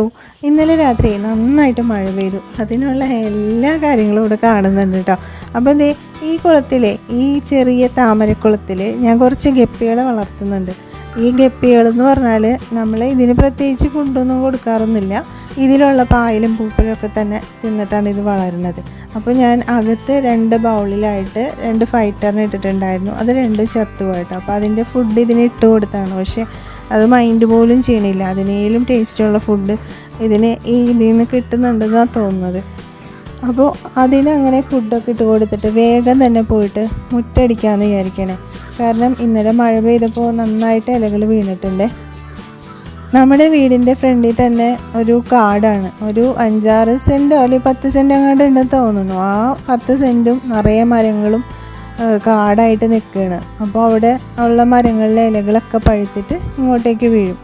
ഓ, ഇന്നലെ രാത്രി നന്നായിട്ട് മഴ പെയ്തു. അതിനുള്ള എല്ലാ കാര്യങ്ങളും ഇവിടെ കാണുന്നുണ്ട് കേട്ടോ. അപ്പോൾ ദേ ഈ കുളത്തിലെ ഈ ചെറിയ താമരക്കുളത്തിൽ ഞാൻ കുറച്ച് ഗപ്പികളെ വളർത്തുന്നുണ്ട്. ഈ ഗപ്പികൾ എന്ന് പറഞ്ഞാൽ നമ്മൾ ഇതിന് പ്രത്യേകിച്ച് ഫുഡൊന്നും കൊടുക്കാറൊന്നുമില്ല. ഇതിലുള്ള പായലും പൂപ്പലും ഒക്കെ തന്നെ തിന്നിട്ടാണ് ഇത് വളരുന്നത്. അപ്പോൾ ഞാൻ അകത്ത് രണ്ട് ബൗളിലായിട്ട് രണ്ട് ഫൈറ്ററിന് ഇട്ടിട്ടുണ്ടായിരുന്നു. അത് രണ്ട് ചത്തുപോയിട്ടോ അപ്പോൾ അതിന്റെ ഫുഡ് ഇതിന് ഇട്ട് കൊടുത്താണ്. പക്ഷേ അത് മൈൻഡ് പോലും ചെയ്യണില്ല. അതിനേലും ടേസ്റ്റുള്ള ഫുഡ് ഇതിന് ഈ ഇതിൽ നിന്ന് കിട്ടുന്നുണ്ടെന്നാണ് തോന്നുന്നത്. അപ്പോൾ അതിനങ്ങനെ ഫുഡൊക്കെ ഇട്ട് കൊടുത്തിട്ട് വേഗം തന്നെ പോയിട്ട് മുറ്റടിക്കാമെന്ന് വിചാരിക്കണേ. കാരണം ഇന്നലെ മഴ പെയ്തപ്പോൾ നന്നായിട്ട് ഇലകൾ വീണിട്ടുണ്ട്. നമ്മുടെ വീടിന്റെ ഫ്രണ്ടിൽ തന്നെ ഒരു കാടാണ്. ഒരു അഞ്ചാറ് സെന്റോ അല്ലെങ്കിൽ പത്ത് സെന്റ് അങ്ങോട്ട് ഉണ്ടെന്ന് തോന്നുന്നു. ആ പത്ത് സെന്റും നിറയെ മരങ്ങളും കാടായിട്ട് നിൽക്കുകയാണ്. അപ്പോൾ അവിടെ ഉള്ള മരങ്ങളിലെ ഇലകളൊക്കെ പഴുത്തിട്ട് ഇങ്ങോട്ടേക്ക് വീഴും.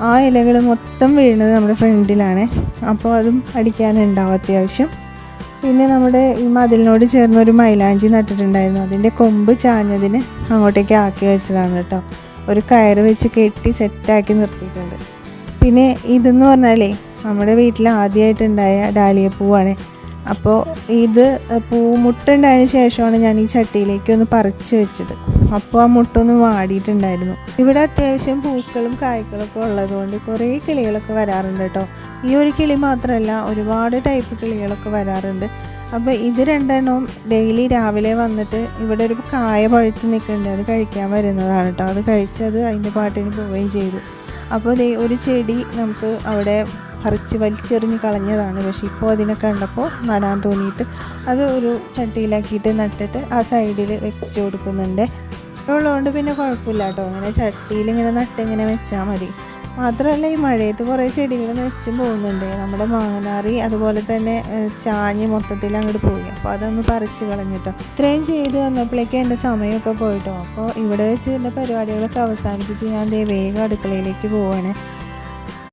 ആ ഇലകൾ മൊത്തം വീഴുന്നത് നമ്മുടെ ഫ്രണ്ടിലാണ്. അപ്പോൾ അതും അടിക്കാനുണ്ടാവും അത്യാവശ്യം. പിന്നെ നമ്മുടെ ഈ മതിലിനോട് ചേർന്ന് ഒരു മൈലാഞ്ചി നട്ടിട്ടുണ്ടായിരുന്നു. അതിന്റെ കൊമ്പ് ചാഞ്ഞതിന് അങ്ങോട്ടേക്ക് ആക്കി വെച്ചതാണ് കേട്ടോ. ഒരു കയറ് വെച്ച് കെട്ടി സെറ്റാക്കി നിർത്തിയിട്ടുണ്ട്. പിന്നെ ഇതെന്ന് പറഞ്ഞാലേ നമ്മുടെ വീട്ടിൽ ആദ്യമായിട്ടുണ്ടായ ഡാലിയ പൂവാണ് അപ്പോൾ ഇത് പൂ മുട്ടുണ്ടായതിനു ശേഷമാണ് ഞാൻ ഈ ചട്ടിയിലേക്ക് ഒന്ന് പറിച്ചു വെച്ചത്. അപ്പോൾ ആ മുട്ടൊന്ന് വാടിയിട്ടുണ്ടായിരുന്നു. ഇവിടെ അത്യാവശ്യം പൂക്കളും കായ്ക്കളൊക്കെ ഉള്ളതുകൊണ്ട് കുറേ കിളികളൊക്കെ വരാറുണ്ട് കേട്ടോ. ഈ ഒരു കിളി മാത്രമല്ല ഒരുപാട് ടൈപ്പ് കിളികളൊക്കെ വരാറുണ്ട്. അപ്പോൾ ഇത് രണ്ടെണ്ണവും ഡെയിലി രാവിലെ വന്നിട്ട് ഇവിടെ ഒരു കായ പഴുത്ത് നിൽക്കുന്നുണ്ട്. അത് കഴിക്കാൻ വരുന്നതാണ് കേട്ടോ. അത് കഴിച്ചത് അതിന്റെ പാട്ടിന് പോവുകയും ചെയ്തു. അപ്പോൾ ഒരു ചെടി നമുക്ക് അവിടെ പറിച്ച് വലിച്ചെറിഞ്ഞ് കളഞ്ഞതാണ്. പക്ഷെ ഇപ്പോൾ അതിനെ കണ്ടപ്പോൾ നടാൻ തോന്നിയിട്ട് അത് ഒരു ചട്ടിയിലാക്കിയിട്ട് നട്ടിട്ട് ആ സൈഡിൽ വെച്ച് കൊടുക്കുന്നുണ്ട്. ഉള്ളതുകൊണ്ട് പിന്നെ കുഴപ്പമില്ല കേട്ടോ. അങ്ങനെ ചട്ടിയിൽ ഇങ്ങനെ നട്ട് ഇങ്ങനെ വെച്ചാൽ മതി. മാത്രമല്ല ഈ മഴയത്ത് കുറേ ചെടികൾ നശിച്ചും പോകുന്നുണ്ട്. നമ്മുടെ മാങ്ങനാറി അതുപോലെ തന്നെ ചാഞ്ഞ് മൊത്തത്തിൽ അങ്ങോട്ട് പോയി. അപ്പോൾ അതൊന്ന് പറിച്ച് കളഞ്ഞിട്ടോ. ഇത്രയും ചെയ്ത് വന്നപ്പോഴേക്കും എന്റെ സമയമൊക്കെ പോയിട്ടോ. അപ്പോൾ ഇവിടെ വെച്ച് എന്റെ പരിപാടികളൊക്കെ അവസാനിപ്പിച്ച് ഞാൻ ദേ വേഗം അടുക്കളയിലേക്ക് പോവാണ്.